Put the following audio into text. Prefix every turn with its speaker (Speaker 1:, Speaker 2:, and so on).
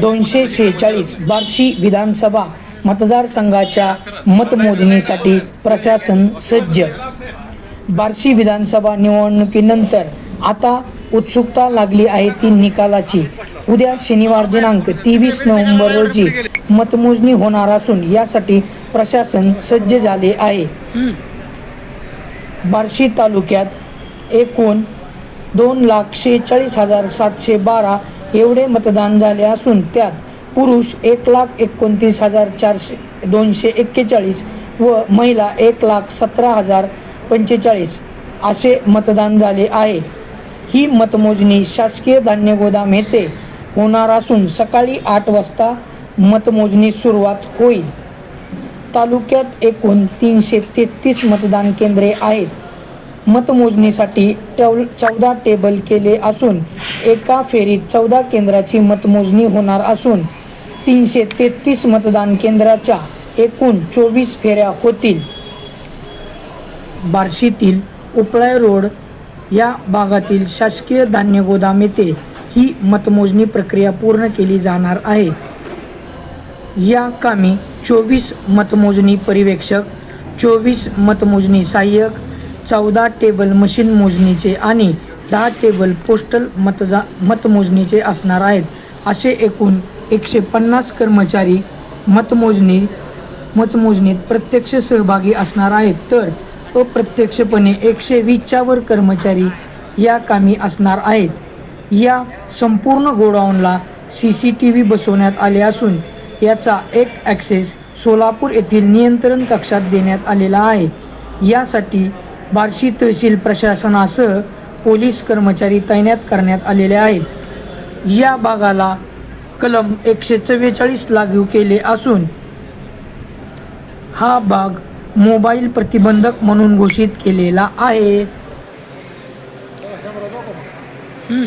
Speaker 1: दोनशे शेहेचाळीस बार्शी विधानसभा मतदारसंघाच्या मतमोजणीसाठी प्रशासन सज्ज. बार्शी विधानसभा निवडणुकीनंतर आता उत्सुकता लागली आहे ती निकालाची. उद्या शनिवार दिनांक तेवीस नोव्हेंबर रोजी मतमोजणी होणार असून यासाठी प्रशासन सज्ज झाले आहे. बार्शी तालुक्यात एकूण दोन लाख शेहेचाळीस हजार सातशे बारा एवढे मतदान झाले असून त्यात पुरुष एक लाख एकोणतीस हजार चारशे दोनशे एक्केचाळीस व महिला एक लाख सतरा हजार पंचेचाळीस असे मतदान झाले आहे. ही मतमोजणी शासकीय धान्य गोदाम येथे होणार असून सकाळी आठ वाजता मतमोजणी सुरुवात होईल. तालुक्यात एकूण तीनशे तेहतीस मतदान केंद्रे आहेत. मतमोजणीसाठी टव चौदा टेबल केले असून एका फेरीत चौदा केंद्राची मतमोजणी होणार असून तीनशे तेहतीस मतदान केंद्राच्या एकूण चोवीस फेऱ्या होतील. बार्शीतील उपळाय रोड या भागातील शासकीय धान्य गोदाम येथे ही मतमोजणी प्रक्रिया पूर्ण केली जाणार आहे. या कामी चोवीस मतमोजणी पर्यवेक्षक चोवीस मतमोजणी सहाय्यक चौदा टेबल मशीन मोजणीचे आणि दहा टेबल पोस्टल मतजा मतमोजणीचे असणार आहेत. असे एकूण एकशे पन्नास कर्मचारी मतमोजणी मतमोजणीत प्रत्यक्ष सहभागी असणार आहेत. तर अप्रत्यक्षपणे एकशे वीसच्यावर कर्मचारी या कामी असणार आहेत. या संपूर्ण गोडाऊनला सी सी टी व्ही बसवण्यात आले असून याचा एक ॲक्सेस सोलापूर येथील नियंत्रण कक्षात देण्यात आलेला आहे. यासाठी बार्शी तहसील प्रशासनासह पोलीस कर्मचारी तैनात करण्यात आलेले आहेत या भागाला कलम एकशे चव्वेचाळीस लागू केले असून हा भाग मोबाईल प्रतिबंधक म्हणून घोषित केलेला आहे हम्म.